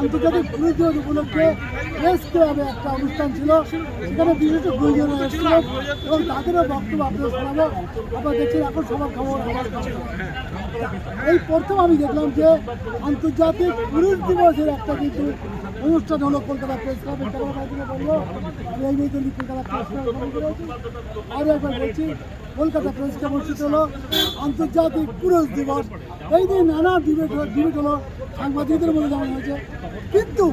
আন্তর্জাতিক দিবস উপলক্ষে প্রেস ক্লাবে একটা অনুষ্ঠান ছিল। সেখানে বিশিষ্ট গুরুজন এসেছিলেন এবং তাদেরও বক্তব্য আপনাদের শোনাবো। আপনারা দেখছেন এখন সবার খবর এই প্রথম আমি দেখলাম যে আন্তর্জাতিক পুলিশ দিবসের একটা কিন্তু অনুষ্ঠান হলো কলকাতা প্রেস ক্যামেরা বলল। আমি এই কলকাতা প্রেস ক্লাব আরও একবার বলছি কলকাতা প্রেস অনুষ্ঠিত হলো। আন্তর্জাতিক পুরুষ দিবস। এই দিন নানা ডিবেট ডিবেট হলো, সাংবাদিকদের মধ্যে জানা হয়েছে। কিন্তু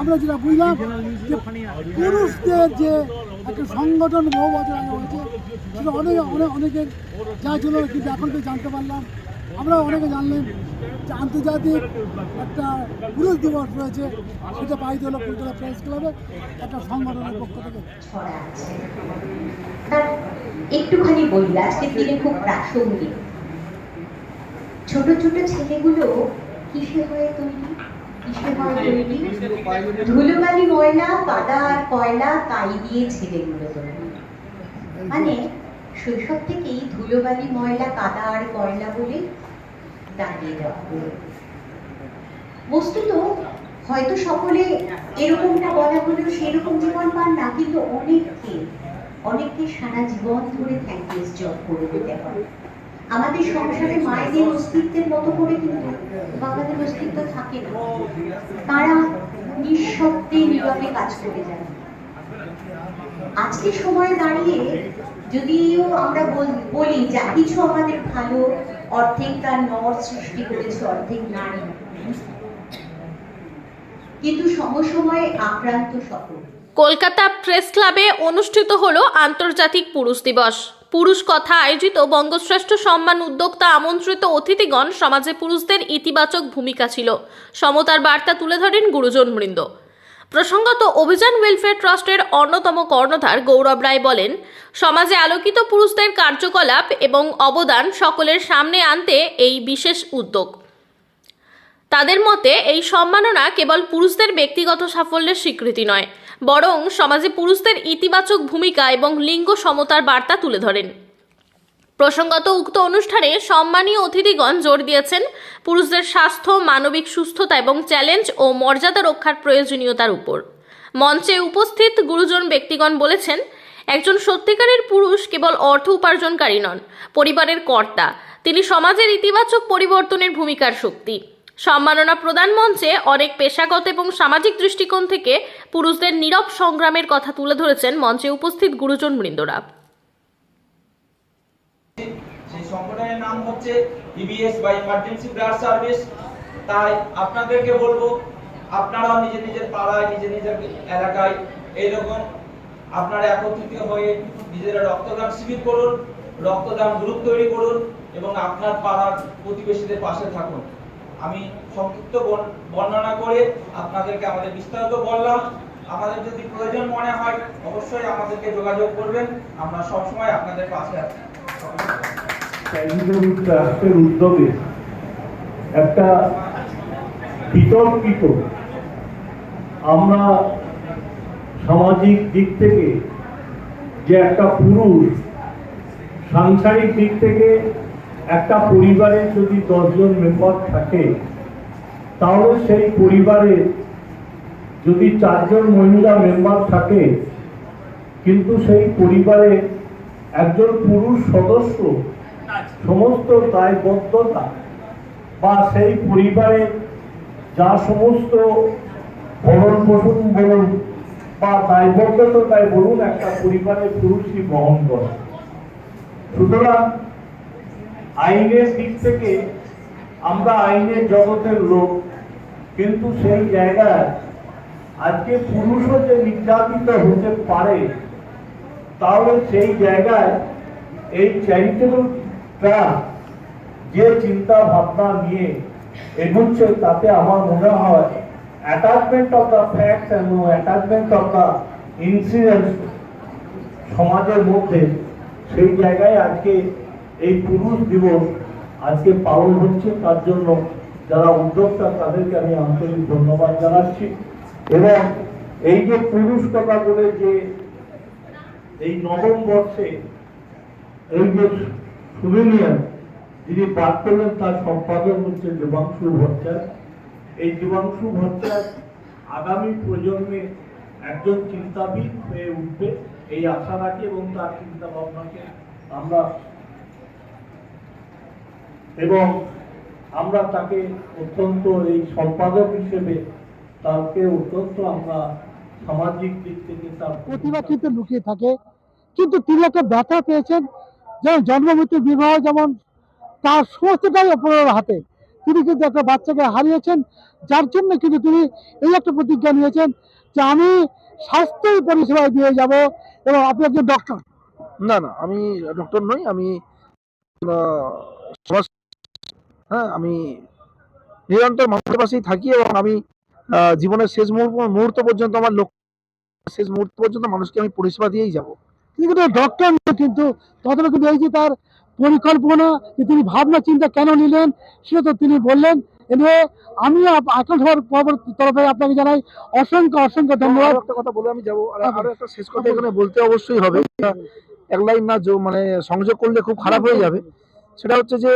আমরা যেটা বুঝলাম যে পুরুষদের যে একটা সংগঠন বহু বছর আগে হয়েছে, সেটা অনেক অনেক, অনেকের যা ছিল, কিন্তু এখন তো জানতে পারলাম। আমরা অনেকে জানলেন যে আন্তর্জাতিক একটা পুরুষ দিবস রয়েছে সেটা পাইতে হলো কলকাতা প্রেস ক্লাবে একটা সংগঠনের পক্ষ থেকে। একটুখানি বলি, আজকের দিনে খুব প্রাসঙ্গিক। ছোট ছোট ছেলেগুলো কিসে হয়ে তৈরি? কিসে হয় তৈরি? ধুলোবালি ময়লা কাদা আর কয়লা, তাই দিয়ে ছেলেগুলো তৈরি। মানে শৈশব থেকেই ধুলোবালি ময়লা কাদা আর কয়লা বলে দাঁড়িয়ে দেওয়া হলো বস্তুত হয়তো সকলে এরকমটা বলা হলেও সেরকম জীবন পান না, কিন্তু অনেককে অনেককে সারা জীবন ধরে থ্যাঙ্কলেস জব করে দিতে হয়। আমাদের সংসারে মায়েদের অস্তিত্বের মতো করে কিন্তু বাবাদের অস্তিত্ব থাকে না। তারা নিঃশব্দে নীরবে কাজ করে যায় আজকে সময়ে দাঁড়িয়ে যদিও আমরা বল- বলি যা কিছু আমাদের ভালো অর্ধেক তার নর সৃষ্টি করেছে, অর্ধেক নারী। কিন্তু সমসময়ে আক্রান্ত সকল। কলকাতা প্রেস ক্লাবে অনুষ্ঠিত হলো আন্তর্জাতিক পুরুষ দিবস। পুরুষ কথা আয়োজিত বঙ্গশ্রেষ্ঠ সম্মান উদ্যোক্তা আমন্ত্রিত অতিথিগণ সমাজে পুরুষদের ইতিবাচক ভূমিকা ছিল। সমতার বার্তা তুলে ধরেন গুরুজন বৃন্দ প্রসঙ্গত অভিযান ওয়েলফেয়ার ট্রাস্টের অন্যতম কর্ণধার গৌরব রায় বলেন, সমাজে আলোকিত পুরুষদের কার্যকলাপ এবং অবদান সকলের সামনে আনতে এই বিশেষ উদ্যোগ। তাদের মতে, এই সম্মাননা কেবল পুরুষদের ব্যক্তিগত সাফল্যের স্বীকৃতি নয়, বরং সমাজে পুরুষদের ইতিবাচক ভূমিকা এবং লিঙ্গ সমতার বার্তা তুলে ধরেন। প্রসঙ্গত, উক্ত অনুষ্ঠানে সম্মানীয় অতিথিগণ জোর দিয়েছেন। পুরুষদের স্বাস্থ্য, মানবিক সুস্থতা এবং চ্যালেঞ্জ ও মর্যাদা রক্ষার প্রয়োজনীয়তার উপর। মঞ্চে উপস্থিত গুরুজন ব্যক্তিগণ বলেছেন, একজন সত্যিকারের পুরুষ কেবল অর্থ উপার্জনকারী নন, পরিবারের কর্তা। তিনি সমাজের ইতিবাচক পরিবর্তনের ভূমিকার শক্তি। সম্মাননা প্রদান মঞ্চে অনেক পেশাগত এবং সামাজিক দৃষ্টিকোণ থেকে পুরুষদের নীরব সংগ্রামের কথা তুলে ধরেছেন মঞ্চে উপস্থিত গুরুজন বৃন্দরা। সংগঠনের নাম হচ্ছে ইবিএস বা ইমার্জেন্সি ব্লাড সার্ভিস তাই আপনাদেরকে বলব, আপনারাও নিজের নিজের পাড়ায়, নিজের নিজের এলাকায় এইরকম আপনারা একত্রিত হয়ে নিজেরা রক্তদান শিবির করুন, রক্তদান গ্রুপ তৈরি করুন এবং আপনার পাড়ার প্রতিবেশীদের পাশে থাকুন। আমি সংক্ষিপ্ত বর্ণনা করে আপনাদেরকে আমাদের বিস্তারিত বললাম। আমাদের যদি প্রয়োজন মনে হয়, অবশ্যই আমাদেরকে যোগাযোগ করবেন। আমরা সবসময় আপনাদের পাশে আছি। ট্রাস্টের উদ্যোগে একটা বিতর্কিত আমরা সামাজিক দিক থেকে যে একটা পুরুষ, সাংসারিক দিক থেকে একটা পরিবারে যদি দশজন মেম্বার থাকে, তাহলে সেই পরিবারে যদি চারজন মহিলা মেম্বার থাকে, কিন্তু সেই পরিবারে একজন পুরুষ সদস্য সমস্ত দায়বদ্ধতা বা সেই পরিবারে যা সমস্ত ভরণ পোষণ বলুন বা দায়বদ্ধতায় বলুন, একটা পরিবারের পুরুষই বহন করে। সুতরাং আইনের দিক থেকে আমরা আইনের জগতের লোক, কিন্তু সেই জায়গায় আজকে পুরুষও যে নির্যাতিত হতে পারে, তাহলে সেই জায়গায় এই চ্যারিটেবল যে চিন্তা ভাবনা নিয়ে এগুচ্ছে, তাতে আমার মনে হয় attachment of the facts attachment of the সমাজের মধ্যে, সেই জায়গায় আজকে এই পুরুষ দিবস আজকে পালন হচ্ছে। তার জন্য যারা উদ্যোক্তা, তাদেরকে আমি আন্তরিক ধন্যবাদ জানাচ্ছি। এবং এই যে পুরুষ কথা বলে যে এই নবম বর্ষে এই যে সুবিনিয়ার যিনি পাঠ করলেন তার সম্পাদক হচ্ছে দেবাংশু ভট্টাচার্য। এই জীবাংশু ভট্টাচার্য আগামী প্রজন্মে একজন চিন্তাবিদ হয়ে উঠবে এই আশা রাখি এবং তার চিন্তা ভাবনাকে আমরা এবং আমরা তাকে অত্যন্ত এই সম্পাদক হিসেবে তাকে অত্যন্ত আমরা সামাজিক দিক থেকে তার প্রতিভা কিন্তু লুকিয়ে থাকে। কিন্তু তিনি একটা ব্যথা পেয়েছেন জন্মমৃত্যু বিবাহ যেমন তার সমস্তটাই অপরের হাতে। তিনি কিন্তু একটা বাচ্চাকে হারিয়েছেন, যার জন্য কিন্তু তিনি এই একটা প্রতিজ্ঞা নিয়েছেন যে আমি স্বাস্থ্য পরিষেবা দিয়ে যাব এবং আপনি একজন ডক্টর না না, আমি ডক্টর নই, আমি হ্যাঁ আমি নিরন্তর মানুষের পাশেই থাকি এবং আমি জীবনের শেষ মুহূর্ত পর্যন্ত আমার লক্ষ্য শেষ মুহূর্ত পর্যন্ত মানুষকে আমি পরিষেবা দিয়েই যাব। তিনি কিন্তু ডক্টর নয়, কিন্তু ততটা কিন্তু এই যে তার পরিকল্পনা, যে তিনি ভাবনা, চিন্তা কেন নিলেন, সেটা তো তিনি বললেন। এনে আমি আকাশ হওয়ার তরফে আপনাকে জানাই অসংখ্য অসংখ্য ধন্যবাদ। একটা কথা বলে আমি যাব। আর একটা শেষ কথা এখানে বলতে অবশ্যই হবে। এক লাইন না মানে সংযোগ করলে খুব খারাপ হয়ে যাবে। সেটা হচ্ছে যে,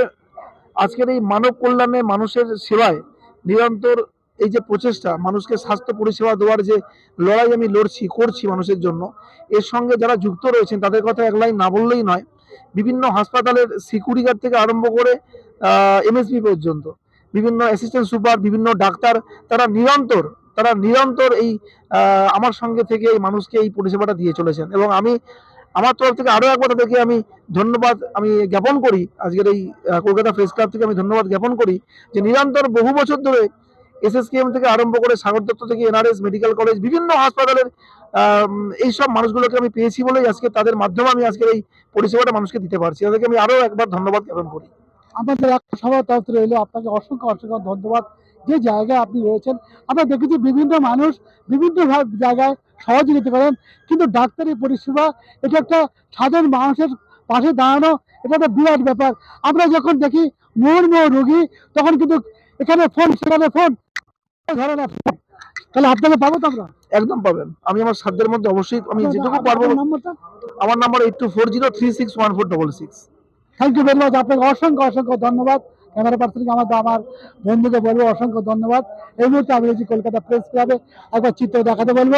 আজকের এই মানব কল্যাণে মানুষের সেবায় নিরন্তর এই যে প্রচেষ্টা, মানুষকে স্বাস্থ্য পরিষেবা দেওয়ার যে লড়াই আমি লড়ছি, করছি মানুষের জন্য, এর সঙ্গে যারা যুক্ত রয়েছেন, তাদের কথা এক লাইন না বললেই নয়, বিভিন্ন হাসপাতালের সিকিউরিটি গার্ড থেকে আরম্ভ করে এমএসপি পর্যন্ত, বিভিন্ন অ্যাসিস্ট্যান্ট সুপার বিভিন্ন ডাক্তার, তারা নিরন্তর তারা নিরন্তর এই আমার সঙ্গে থেকে এই মানুষকে এই পরিষেবাটা দিয়ে চলেছেন এবং আমি আমার তরফ থেকে আরও একবার তাদেরকে আমি ধন্যবাদ আমি জ্ঞাপন করি, আজকের এই কলকাতা প্রেস ক্লাব থেকে আমি ধন্যবাদ জ্ঞাপন করি যে নিরন্তর বহু বছর ধরে এসএসকেএম থেকে আরম্ভ করে সাগর দত্ত থেকে এনআরএস, মেডিকেল কলেজ, বিভিন্ন হাসপাতালের এইসব মানুষগুলোকে আমি পেয়েছি বলেই আজকে তাদের মাধ্যমে আমি আজকে এই পরিষেবাটা মানুষকে দিতে পারছি। তাদেরকে আমি আরও একবার ধন্যবাদ জ্ঞাপন করি। আমাদের সবার তরফ রইল আপনাকে অসংখ্য অসংখ্য ধন্যবাদ। যে জায়গায় আপনি রয়েছেন, আমরা দেখেছি বিভিন্ন মানুষ বিভিন্ন জায়গায় সহজে নিতে পারেন, কিন্তু ডাক্তারি পরিষেবা, এটা একটা সাধারণ মানুষের পাশে দাঁড়ানো, এটা একটা বিরাট ব্যাপার। আমরা যখন দেখি মুহুর্মুহ রোগী, তখন কিন্তু এখানে ফোন সেখানে ফোন ধরে তাহলে আপনাকে পাবো তো আমরা? একদম পাবেন। আমি আমার সাধ্যের মধ্যে অবশ্যই আমি যেটুকু পারব আমার number eight two four zero three six one four double six thank you very much. আপনাকে অসংখ্য অসংখ্য ধন্যবাদ। ক্যামেরা পার্সনকে আমার আমার বন্ধুকে বলব অসংখ্য ধন্যবাদ। এই মুহূর্তে আমি রয়েছি কলকাতা প্রেস ক্লাবে একবার চিত্র দেখাতে বলব।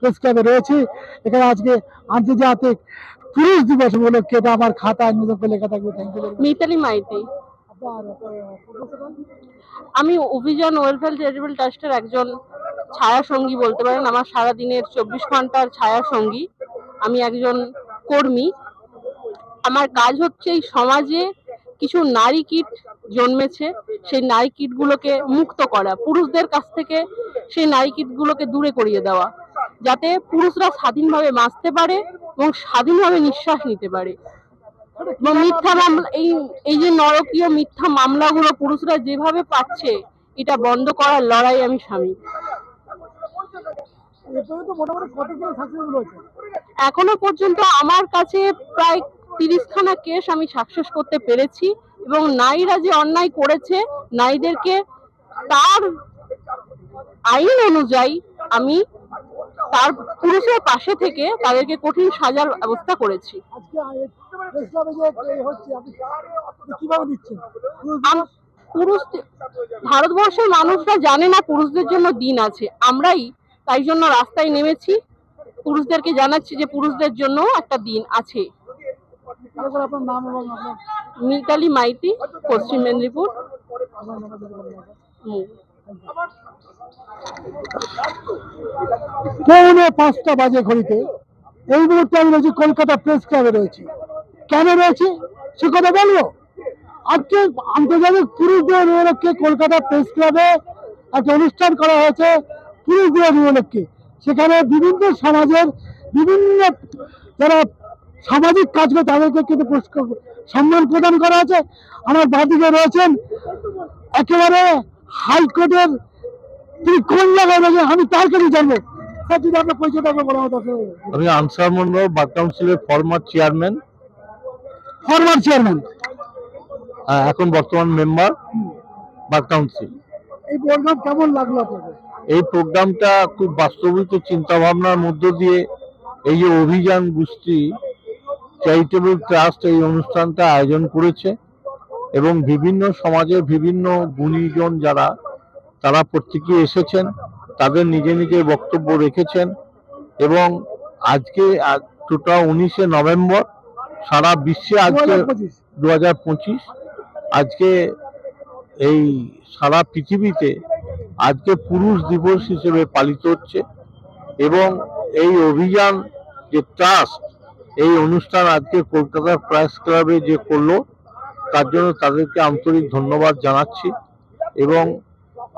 প্রেস ক্লাবে রয়েছি। এখানে আজকে আন্তর্জাতিক পুরুষ দিবস উপলক্ষে এটা আমার খাতায় নতুন করে লেখা থাকবে। Thank you Mitali Maiti. আমি অভিযান ওয়েলফেয়ার চ্যারিটেবল ট্রাস্টের একজন ছায়া সঙ্গী বলতে পারেন। আমার সারা দিনের চব্বিশ ঘণ্টার ছায়া সঙ্গী। আমি একজন কর্মী। আমার কাজ হচ্ছে এই সমাজে কিছু নারী কীট জন্মেছে। সেই নারী কীটগুলোকে মুক্ত করা, পুরুষদের কাছ থেকে সেই নারী কীটগুলোকে দূরে করিয়ে দেওয়া, যাতে পুরুষরা স্বাধীনভাবে বাঁচতে পারে এবং স্বাধীনভাবে নিঃশ্বাস নিতে পারে। মিথ্যা মামলা, এই এই যে নরকীয় মিথ্যা মামলাগুলো পুরুষরা যেভাবে পাচ্ছে, এটা বন্ধ করার লড়াই আমি স্বামী। এখনও পর্যন্ত আমার কাছে প্রায় তিরিশখানা কেস আমি সাকসেস করতে পেরেছি এবং নারীরা যে অন্যায় করেছে, নারীদেরকে তার আইন অনুযায়ী আমি তার পুরুষের পাশে থেকে তাদেরকে কঠিন সাজার ব্যবস্থা করেছি। ভারতবর্ষের মানুষরা জানে না পুরুষদের জন্য দিন আছে। আমরাই তাই জন্য রাস্তায় নেমেছি। পুরুষদেরকে জানাচ্ছি যে পুরুষদের জন্য একটা দিন আছে। মিতালি মাইতি, পশ্চিম মেদিনীপুর। পৌনে পাঁচটা বাজে ঘড়িতে। এই মুহূর্তে আমি রয়েছি কলকাতা প্রেস ক্লাবে রয়েছি। কেন রয়েছে? সে কথা বলব? আজকে আন্তর্জাতিক পুরুষ দিবস উপলক্ষে কলকাতা প্রেস ক্লাবে একটা অনুষ্ঠান করা হয়েছে, পুরুষ দিবস উপলক্ষে। সেখানে বিভিন্ন সমাজের বিভিন্ন যারা সামাজিক কাজ করে তাদেরকে কিন্তু পুরস্কার, সম্মান প্রদান করা আছে আমার বাদিকে রয়েছেন একেবারে হাইকোর্টের তিনি কোন জায়গায় রয়েছেন আমি তার কাছে জানব। স্যার আপনার পরিচয়টা বলা আমি আনসার মন্ডল বাগ কাউন্সিলের ফরমার চেয়ারম্যান। Former chairman. এখন বর্তমান মেম্বার বাগ কাউন্সিল। এই প্রোগ্রাম কেমন লাগল আপনাদের? এই প্রোগ্রামটা খুব বাস্তবিক চিন্তা ভাবনার মধ্য দিয়ে এই যে অভিযান গোষ্ঠী চ্যারিটেবল ট্রাস্ট এই অনুষ্ঠানটা আয়োজন করেছে এবং বিভিন্ন সমাজের বিভিন্ন গুণীজন যারা তারা প্রত্যেকে এসেছেন তাদের নিজে নিজের বক্তব্য রেখেছেন এবং আজকে টোটা উনিশে নভেম্বর সারা বিশ্বে আজকে দু হাজার পঁচিশ আজকে এই সারা পৃথিবীতে আজকে পুরুষ দিবস হিসেবে পালিত হচ্ছে এবং এই অভিযান যে ট্রাস্ট এই অনুষ্ঠান আজকে কলকাতার প্রেস ক্লাবে যে করল তার জন্য তাদেরকে আন্তরিক ধন্যবাদ জানাচ্ছি এবং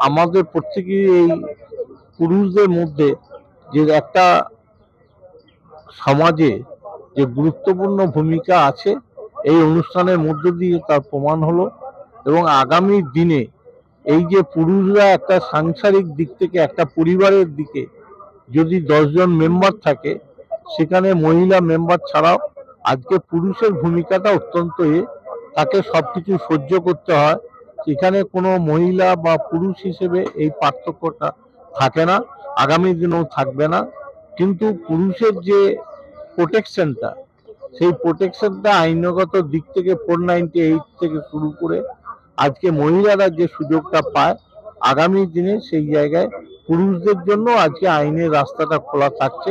আমাদের প্রত্যেকেই এই পুরুষদের মধ্যে যে একটা সমাজে যে গুরুত্বপূর্ণ ভূমিকা আছে এই অনুষ্ঠানের মধ্য দিয়ে তার প্রমাণ হলো এবং আগামী দিনে এই যে পুরুষরা একটা সাংসারিক দিক থেকে একটা পরিবারের দিকে যদি দশজন মেম্বার থাকে, সেখানে মহিলা মেম্বার ছাড়াও আজকে পুরুষের ভূমিকাটা অত্যন্ত এ, তাকে সব কিছু সহ্য করতে হয়। সেখানে কোনো মহিলা বা পুরুষ হিসেবে এই পার্থক্যটা থাকে না, আগামী দিনেও থাকবে না। কিন্তু পুরুষের যে প্রোটেকশনটা সেই প্রোটেকশনটা আইনগত দিক থেকে ফোর এইট থেকে শুরু করে আজকে মহিলারা যে সুযোগটা পায়, আগামী দিনে সেই জায়গায় পুরুষদের জন্য আজকে আইনের রাস্তাটা খোলা থাকছে।